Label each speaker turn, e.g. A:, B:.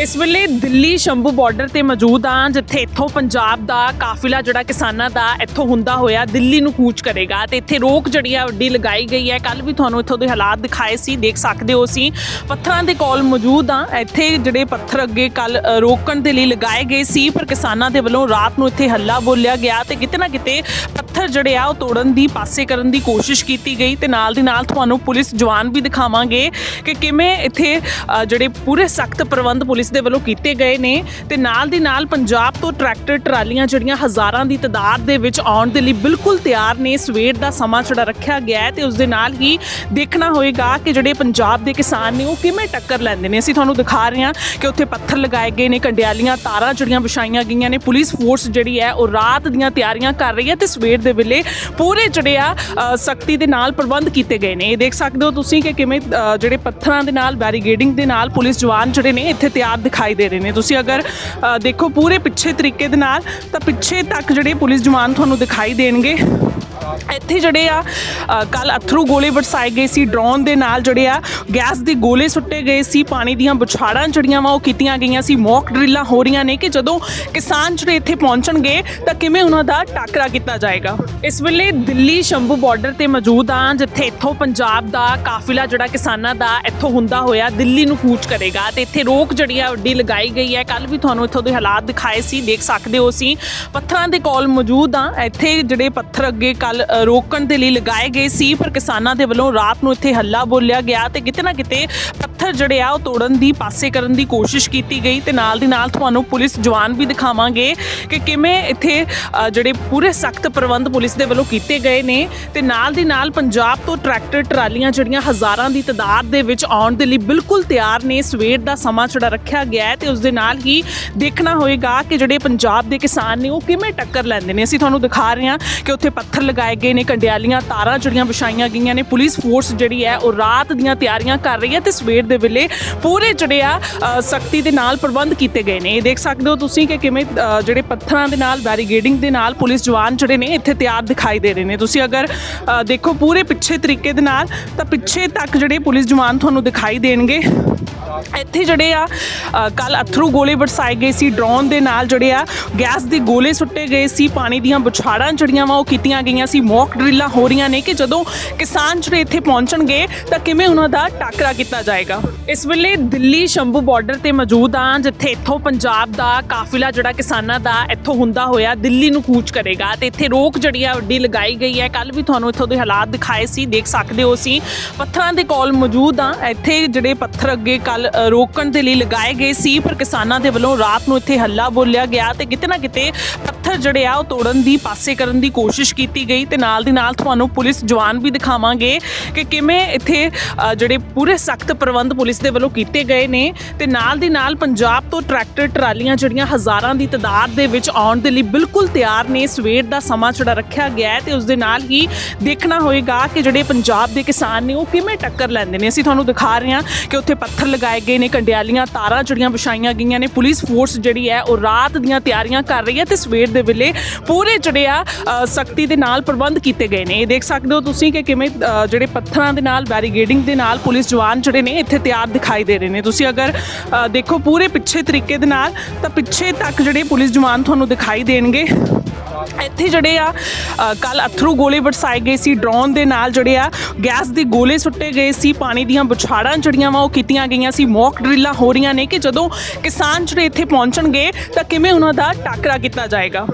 A: ਇਸ ਵੇਲੇ ਦਿੱਲੀ ਸ਼ੰਭੂ ਬਾਰਡਰ ਤੇ ਮੌਜੂਦ ਹਾਂ, ਜਿੱਥੇ ਇੱਥੋਂ ਪੰਜਾਬ ਦਾ ਕਾਫਿਲਾ ਜਿਹੜਾ ਕਿਸਾਨਾਂ ਦਾ ਇੱਥੋਂ ਹੁੰਦਾ ਹੋਇਆ, ਦਿੱਲੀ ਨੂੰ ਕੂਚ ਕਰੇਗਾ ਤੇ ਇੱਥੇ ਰੋਕ ਜਿਹੜੀ ਆ, ਵੱਡੀ ਲਗਾਈ ਗਈ ਹੈ। ਕੱਲ ਵੀ ਤੁਹਾਨੂੰ ਇੱਥੋਂ ਦੇ ਹਾਲਾਤ ਦਿਖਾਏ ਸੀ, ਦੇਖ ਸਕਦੇ ਹੋ ਅਸੀਂ। ਪੱਥਰਾਂ ਦੇ ਕੋਲ ਮੌਜੂਦ ਆ ਇੱਥੇ ਜਿਹੜੇ ਪੱਥਰ ਅੱਗੇ ਕੱਲ ਰੋਕਣ ਦੇ ਲਈ ਲਗਾਏ ਗਏ ਸੀ, ਪਰ ਕਿਸਾਨਾਂ ਦੇ ਵੱਲੋਂ ਰਾਤ ਨੂੰ ਇੱਥੇ ਹੱਲਾ ਬੋਲਿਆ ਗਿਆ ਤੇ ਕਿਤੇ ਨਾ ਕਿਤੇ ਪੱਥਰ ਜਿਹੜੇ ਆ, ਉਹ ਤੋੜਨ ਦੀ, ਪਾਸੇ ਕਰਨ ਦੀ ਕੋਸ਼ਿਸ਼ ਕੀਤੀ ਗਈ ਤੇ ਨਾਲ ਦੀ ਨਾਲ ਤੁਹਾਨੂੰ ਪੁਲਿਸ ਜਵਾਨ ਵੀ ਦਿਖਾਵਾਂਗੇ ਕਿ ਕਿਵੇਂ ਇੱਥੇ ਜਿਹੜੇ ਪੂਰੇ ਸਖਤ ਪ੍ਰਬੰਧ ਪੁਲਿਸ ਪੁਲਿਸ ਦੇ ਵੱਲੋਂ ਕੀਤੇ ਗਏ ਨੇ ਤੇ ਨਾਲ ਦੀ ਨਾਲ ਪੰਜਾਬ ਤੋਂ ਟਰੈਕਟਰ, ਟਰਾਲੀਆਂ ਜਿਹੜੀਆਂ ਹਜ਼ਾਰਾਂ ਦੀ ਤਾਦਾਦ ਦੇ ਵਿੱਚ ਆਉਣ ਦੇ ਲਈ ਬਿਲਕੁਲ ਤਿਆਰ ਨੇ, ਸਵੇਰ ਦਾ ਸਮਾਂ ਜਿਹੜਾ ਰੱਖਿਆ ਗਿਆ ਹੈ ਤੇ ਉਸ ਦੇ ਨਾਲ ਹੀ ਦੇਖਣਾ ਹੋਏਗਾ ਕਿ ਜਿਹੜੇ ਪੰਜਾਬ ਦੇ ਕਿਸਾਨ ਨੇ ਉਹ ਕਿਵੇਂ ਟੱਕਰ ਲੈਂਦੇ ਨੇ। ਅਸੀਂ ਤੁਹਾਨੂੰ ਦਿਖਾ ਰਹੇ ਹਾਂ ਕਿ ਉੱਥੇ ਪੱਥਰ ਲਗਾਏ ਗਏ ਨੇ, ਕੰਡਿਆਲੀਆਂ, ਤਾਰਾਂ ਜਿਹੜੀਆਂ ਵਿਛਾਈਆਂ ਗਈਆਂ ਨੇ, ਪੁਲਿਸ ਫੋਰਸ ਜਿਹੜੀ ਹੈ ਉਹ ਰਾਤ ਦੀਆਂ ਤਿਆਰੀਆਂ ਕਰ ਰਹੀ ਹੈ ਤੇ ਸਵੇਰ ਦੇ ਵੇਲੇ ਪੂਰੇ ਜਿਹੜੇ ਆ ਸਖਤੀ ਦੇ ਨਾਲ ਪ੍ਰਬੰਧ ਕੀਤੇ ਗਏ ਨੇ। ਇਹ ਦੇਖ ਸਕਦੇ ਹੋ ਤੁਸੀਂ ਕਿ ਕਿਵੇਂ ਜਿਹੜੇ ਪੱਥਰਾਂ ਦੇ ਨਾਲ, ਬੈਰੀਗੇਡਿੰਗ ਦੇ ਨਾਲ ਪੁਲਿਸ ਜਵਾਨ ਜਿਹੜੇ ਨੇ ਇੱਥੇ ਤਿਆਰ ਦਿਖਾਈ ਦੇ ਰਹੇ ਨੇ। ਤੁਸੀਂ ਅਗਰ ਅ, ਦੇਖੋ ਪੂਰੇ ਪਿੱਛੇ ਤਰੀਕੇ ਦੇ ਨਾਲ ਤਾਂ ਪਿੱਛੇ ਤੱਕ ਜਿਹੜੇ ਪੁਲਿਸ ਜਵਾਨ ਤੁਹਾਨੂੰ ਦਿਖਾਈ ਦੇਣਗੇ। ਇੱਥੇ ਜਿਹੜੇ ਆ ਕੱਲ ਅਥਰੂ ਗੋਲੇ ਵਰਸਾਏ ਗਏ ਸੀ, ਡਰੋਨ ਦੇ ਨਾਲ ਜਿਹੜੇ ਆ, ਗੈਸ ਦੇ ਗੋਲੇ ਸੁੱਟੇ ਗਏ ਸੀ, ਪਾਣੀ ਦੀਆਂ ਬੁਛਾੜਾਂ ਜਿਹੜੀਆਂ ਵਾ ਉਹ ਕੀਤੀਆਂ ਗਈਆਂ ਸੀ, ਮੌਕ ਡਰਿੱਲਾਂ ਹੋ ਰਹੀਆਂ ਨੇ ਕਿ ਜਦੋਂ ਕਿਸਾਨ ਜਿਹੜੇ ਇੱਥੇ ਪਹੁੰਚਣਗੇ, ਤਾਂ ਕਿਵੇਂ ਉਹਨਾਂ ਦਾ ਟਾਕਰਾ ਕੀਤਾ ਜਾਏਗਾ? ਇਸ ਵੇਲੇ ਦਿੱਲੀ ਸ਼ੰਭੂ ਬਾਰਡਰ ਤੇ ਮੌਜੂਦ ਆ ਜਿੱਥੇ ਇੱਥੋਂ ਪੰਜਾਬ ਦਾ ਕਾਫਿਲਾ ਜਿਹੜਾ ਕਿਸਾਨਾਂ ਦਾ ਇੱਥੋਂ ਹੁੰਦਾ ਹੋਇਆ, ਦਿੱਲੀ ਨੂੰ ਕੂਚ ਕਰੇਗਾ ਤੇ ਇੱਥੇ ਰੋਕ ਜਿਹੜੀ ਆ, ਵੱਡੀ ਲਗਾਈ ਗਈ ਹੈ। ਕੱਲ ਵੀ ਤੁਹਾਨੂੰ ਇੱਥੋਂ ਦੇ ਹਾਲਾਤ ਦਿਖਾਏ ਸੀ, ਦੇਖ ਸਕਦੇ ਹੋ ਅਸੀਂ। ਪੱਥਰਾਂ ਦੇ ਕੋਲ ਮੌਜੂਦ ਆ ਇੱਥੇ ਜਿਹੜੇ ਪੱਥਰ ਅੱਗੇ ਕੱਲ ਰੋਕਣ ਦੇ ਲਈ ਲਗਾਏ ਗਏ ਸੀ, ਪਰ ਕਿਸਾਨਾਂ ਦੇ ਵੱਲੋਂ ਰਾਤ ਨੂੰ ਇੱਥੇ ਹੱਲਾ ਬੋਲਿਆ ਗਿਆ ਤੇ ਕਿਤੇ ਨਾ ਕਿਤੇ ਪੱਥਰ ਜਿਹੜੇ ਆ, ਉਹ ਤੋੜਨ ਦੀ, ਪਾਸੇ ਕਰਨ ਦੀ ਕੋਸ਼ਿਸ਼ ਕੀਤੀ ਗਈ ਤੇ ਨਾਲ ਦੀ ਨਾਲ ਤੁਹਾਨੂੰ ਪੁਲਿਸ ਜਵਾਨ ਵੀ ਦਿਖਾਵਾਂਗੇ ਕਿ ਕਿਵੇਂ ਇੱਥੇ ਜਿਹੜੇ ਪੂਰੇ ਸਖਤ ਪ੍ਰਬੰਧ ਪੁਲਿਸ ਦੇ ਵੱਲੋਂ ਕੀਤੇ ਗਏ ਨੇ ਤੇ ਨਾਲ ਦੀ ਨਾਲ ਪੰਜਾਬ ਤੋਂ ਟਰੈਕਟਰ, ਟਰਾਲੀਆਂ ਜਿਹੜੀਆਂ ਹਜ਼ਾਰਾਂ ਦੀ ਤਾਦਾਦ ਦੇ ਵਿੱਚ ਆਉਣ ਦੇ ਲਈ ਬਿਲਕੁਲ ਤਿਆਰ ਨੇ, ਸਵੇਰ ਦਾ ਸਮਾਂ ਜਿਹੜਾ ਰੱਖਿਆ ਗਿਆ ਹੈ ਤੇ ਉਸ ਦੇ ਨਾਲ ਹੀ ਦੇਖਣਾ ਹੋਏਗਾ ਕਿ ਜਿਹੜੇ ਪੰਜਾਬ ਦੇ ਕਿਸਾਨ ਨੇ, ਉਹ ਕਿਵੇਂ ਟੱਕਰ ਲੈਂਦੇ ਨੇ। ਅਸੀਂ ਤੁਹਾਨੂੰ ਦਿਖਾ ਰਹੇ ਹਾਂ ਕਿ ਉੱਥੇ ਪੱਥਰ ਲਗਾ ਲਗਾਏ ਗਏ ਨੇ ਕੰਡਿਆਲੀਆਂ, ਤਾਰਾਂ ਜਿਹੜੀਆਂ ਵਿਛਾਈਆਂ ਗਈਆਂ ਨੇ, ਪੁਲਿਸ ਫੋਰਸ ਜਿਹੜੀ ਹੈ ਉਹ ਰਾਤ ਦੀਆਂ ਤਿਆਰੀਆਂ ਕਰ ਰਹੀ ਹੈ ਤੇ ਸਵੇਰ ਦੇ ਵੇਲੇ ਪੂਰੇ ਜਿਹੜੇ ਆ ਸਖਤੀ ਦੇ ਨਾਲ ਪ੍ਰਬੰਧ ਕੀਤੇ ਗਏ ਨੇ। ਇਹ ਦੇਖ ਸਕਦੇ ਹੋ ਤੁਸੀਂ ਕਿ ਕਿਵੇਂ ਜਿਹੜੇ ਪੱਥਰਾਂ ਦੇ ਨਾਲ ਬੈਰੀਗੇਡਿੰਗ ਦੇ ਨਾਲ ਪੁਲਿਸ ਜਵਾਨ ਜਿਹੜੇ ਨੇ ਇੱਥੇ ਤਿਆਰ ਦਿਖਾਈ ਦੇ ਰਹੇ ਨੇ। ਤੁਸੀਂ ਅਗਰ ਦੇਖੋ ਪੂਰੇ ਪਿੱਛੇ ਤਰੀਕੇ ਦੇ ਨਾਲ, ਤਾਂ ਪਿੱਛੇ ਤੱਕ ਜਿਹੜੇ ਪੁਲਿਸ ਜਵਾਨ ਤੁਹਾਨੂੰ ਦਿਖਾਈ ਦੇਣਗੇ। ਇੱਥੇ ਜਿਹੜੇ ਆ ਕੱਲ ਅਥਰੂ ਗੋਲੇ ਵਰਸਾਏ ਗਏ ਸੀ। ਡਰੋਨ ਦੇ ਨਾਲ ਜਿਹੜੇ ਆ, ਗੈਸ ਦੇ ਗੋਲੇ ਸੁੱਟੇ ਗਏ ਸੀ। ਪਾਣੀ ਦੀਆਂ ਬੁਛਾੜਾਂ ਜਿਹੜੀਆਂ ਵਾ ਉਹ ਕੀਤੀਆਂ ਗਈਆਂ ਸੀ ਮੌਕ ਡਰਿੱਲਾਂ ਹੋ ਰਹੀਆਂ ਨੇ ਕਿ ਜਦੋਂ ਕਿਸਾਨ ਜਿਹੜੇ ਇੱਥੇ ਪਹੁੰਚਣਗੇ ਤਾਂ ਕਿਵੇਂ ਉਹਨਾਂ ਦਾ ਟਾਕਰਾ ਕੀਤਾ ਜਾਏਗਾ? ਇਸ ਵੇਲੇ ਦਿੱਲੀ ਸ਼ੰਭੂ ਬਾਰਡਰ ਤੇ ਮੌਜੂਦ ਆ ਜਿੱਥੇ ਇੱਥੋਂ ਪੰਜਾਬ ਦਾ ਕਾਫਿਲਾ ਜਿਹੜਾ ਕਿਸਾਨਾਂ ਦਾ ਇੱਥੋਂ ਹੁੰਦਾ ਹੋਇਆ ਦਿੱਲੀ ਨੂੰ ਕੂਚ ਕਰੇਗਾ ਤੇ ਇੱਥੇ ਰੋਕ ਜਿਹੜੀ ਆ ਵੱਡੀ ਲਗਾਈ ਗਈ ਹੈ। ਕੱਲ ਵੀ ਤੁਹਾਨੂੰ ਇੱਥੋਂ ਦੇ ਹਾਲਾਤ ਦਿਖਾਏ ਸੀ, ਦੇਖ ਸਕਦੇ ਹੋ ਅਸੀਂ। ਪੱਥਰਾਂ ਦੇ ਕੋਲ ਮੌਜੂਦ ਆ ਇੱਥੇ ਜਿਹੜੇ ਪੱਥਰ ਅੱਗੇ ਕੱਲ ਰੋਕਣ ਦੇ ਲਈ ਲਗਾਏ ਗਏ ਸੀ, ਪਰ ਕਿਸਾਨਾਂ ਦੇ ਵੱਲੋਂ ਰਾਤ ਨੂੰ ਇੱਥੇ ਹੱਲਾ ਬੋਲਿਆ ਗਿਆ ਤੇ ਕਿਤੇ ਨਾ ਕਿਤੇ ਪੱਥਰ ਜਿਹੜੇ ਆ ਉਹ ਤੋੜਨ ਦੀ, ਪਾਸੇ ਕਰਨ ਦੀ ਕੋਸ਼ਿਸ਼ ਕੀਤੀ ਗਈ। ਤੇ ਨਾਲ ਦੀ ਨਾਲ ਤੁਹਾਨੂੰ ਪੁਲਿਸ ਜਵਾਨ ਵੀ ਦਿਖਾਵਾਂਗੇ ਕਿ ਕਿਵੇਂ ਇੱਥੇ ਅ, ਜਿਹੜੇ ਪੂਰੇ ਸਖਤ ਪ੍ਰਬੰਧ ਪੁਲਿਸ ਦੇ ਵੱਲੋਂ ਕੀਤੇ ਗਏ ਨੇ ਤੇ ਨਾਲ ਦੀ ਨਾਲ ਪੰਜਾਬ ਤੋਂ ਟਰੈਕਟਰ ਟਰਾਲੀਆਂ ਜਿਹੜੀਆਂ ਹਜ਼ਾਰਾਂ ਦੀ ਤਾਦਾਦ ਦੇ ਵਿੱਚ ਆਉਣ ਦੇ ਲਈ ਬਿਲਕੁਲ ਤਿਆਰ ਨੇ ਸਵੇਰ ਦਾ ਸਮਾਂ ਜਿਹੜਾ ਰੱਖਿਆ ਗਿਆ ਹੈ ਤੇ ਉਸ ਦੇ ਨਾਲ ਹੀ ਦੇਖਣਾ ਹੋਏਗਾ ਕਿ ਜਿਹੜੇ ਪੰਜਾਬ ਦੇ ਕਿਸਾਨ ਨੇ ਉਹ ਕਿਵੇਂ ਟੱਕਰ ਲੈਂਦੇ ਨੇ। ਅਸੀਂ ਤੁਹਾਨੂੰ ਦਿਖਾ ਰਹੇ ਹਾਂ ਕਿ ਉੱਥੇ ਪੱਥਰ ਲਗਾਏ ਗਏ ਨੇ ਕੰਡਿਆਲੀਆਂ ਤਾਰਾਂ ਜਿਹੜੀਆਂ ਵਿਛਾਈਆਂ ਗਈਆਂ ਨੇ ਪੁਲਿਸ ਫੋਰਸ ਜਿਹੜੀ ਹੈ ਉਹ ਰਾਤ ਦੀਆਂ ਤਿਆਰੀਆਂ ਕਰ ਰਹੀ ਹੈ ਤੇ ਸਵੇਰ ਦੇ ਵੇਲੇ ਪੂਰੇ ਜਿਹੜੇ ਆ ਸਖਤੀ ਦੇ ਨਾਲ ਪ੍ਰਬੰਧ ਕੀਤੇ ਗਏ ਨੇ। ਇਹ ਦੇਖ ਸਕਦੇ ਹੋ ਤੁਸੀਂ ਕਿ ਕਿਵੇਂ ਅ, ਜਿਹੜੇ ਪੱਥਰਾਂ ਦੇ ਨਾਲ ਬੈਰੀਗੇਡਿੰਗ ਦੇ ਨਾਲ ਪੁਲਿਸ ਜਵਾਨ ਜਿਹੜੇ ਨੇ ਇੱਥੇ ਤਿਆਰ ਦਿਖਾਈ ਦੇ ਰਹੇ ਨੇ। ਤੁਸੀਂ ਅਗਰ ਅ, ਦੇਖੋ ਪੂਰੇ ਪਿੱਛੇ ਤਰੀਕੇ ਦੇ ਨਾਲ ਤਾਂ ਪਿੱਛੇ ਤੱਕ ਜਿਹੜੇ ਪੁਲਿਸ ਜਵਾਨ ਤੁਹਾਨੂੰ ਦਿਖਾਈ ਦੇਣਗੇ। ਇੱਥੇ ਜਿਹੜੇ ਆ ਕੱਲ ਅਥਰੂ ਗੋਲੇ ਵਰਸਾਏ ਗਏ ਸੀ। ਡਰੋਨ ਦੇ ਨਾਲ ਜਿਹੜੇ ਆ ਗੈਸ ਦੇ ਗੋਲੇ ਸੁੱਟੇ ਗਏ ਸੀ। ਪਾਣੀ ਦੀਆਂ ਬੁਛਾੜਾਂ ਜਿਹੜੀਆਂ ਵਾ ਉਹ ਕੀਤੀਆਂ ਗਈਆਂ ਸੀ। ਮੌਕ ਡਰਿੱਲਾਂ ਹੋ ਰਹੀਆਂ ਨੇ ਕਿ ਜਦੋਂ ਕਿਸਾਨ ਜਿਹੜੇ ਇੱਥੇ ਪਹੁੰਚਣਗੇ ਤਾਂ ਕਿਵੇਂ ਉਹਨਾਂ ਦਾ ਟਾਕਰਾ ਕੀਤਾ ਜਾਏਗਾ।